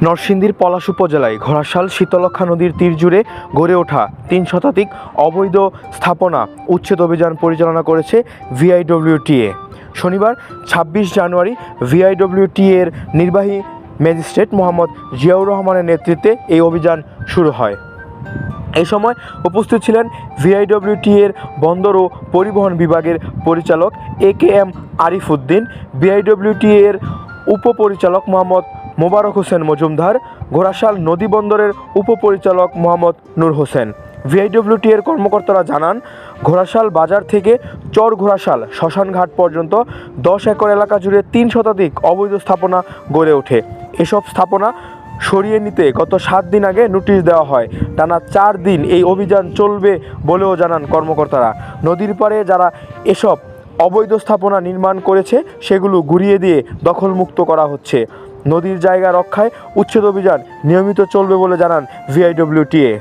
নরসিংদীর পলাশ উপজেলায় ঘোড়াশাল শীতলক্ষা নদীর তীর জুড়ে গড়ে ওঠা তিন শতাধিক অবৈধ স্থাপনা উচ্ছেদ অভিযান পরিচালনা করেছে ভিআইডব্লিউটিএ। শনিবার, ছাব্বিশ জানুয়ারি, ভিআইডব্লিউটিএ এর নির্বাহী ম্যাজিস্ট্রেট মোহাম্মদ জিয়াউর রহমানের নেতৃত্বে এই অভিযান শুরু হয়। এই সময় উপস্থিত ছিলেন ভিআইডব্লিউটি এর বন্দর ও পরিবহন বিভাগের পরিচালক A K M Arif Uddin BIWT এর উপপরিচালক মোহাম্মদ মোবারক হোসেন মজুমদার, ঘোড়াশাল নদী বন্দরের উপপরিচালক মোহাম্মদ নূর হোসেন। ভিআইডব্লিউটি এর কর্মকর্তারা জানান, ঘোড়াশাল বাজার থেকে চর ঘোড়াশাল শ্মশানঘাট পর্যন্ত দশ একর এলাকা জুড়ে তিন শতাধিক অবৈধ স্থাপনা গড়ে ওঠে। এসব স্থাপনা সরিয়ে নিতে গত সাত দিন আগে নোটিশ দেওয়া হয়। টানা চার দিন এই অভিযান চলবে বলেও জানান কর্মকর্তারা। নদীর পাড়ে যারা এসব অবৈধ স্থাপনা নির্মাণ করেছে, সেগুলো ঘুরিয়ে দিয়ে দখলমুক্ত করা হচ্ছে। নদীর জায়গা রক্ষায় উচ্ছেদ অভিযান নিয়মিত চলবে বলে জানান ভিআইডব্লিউটিএ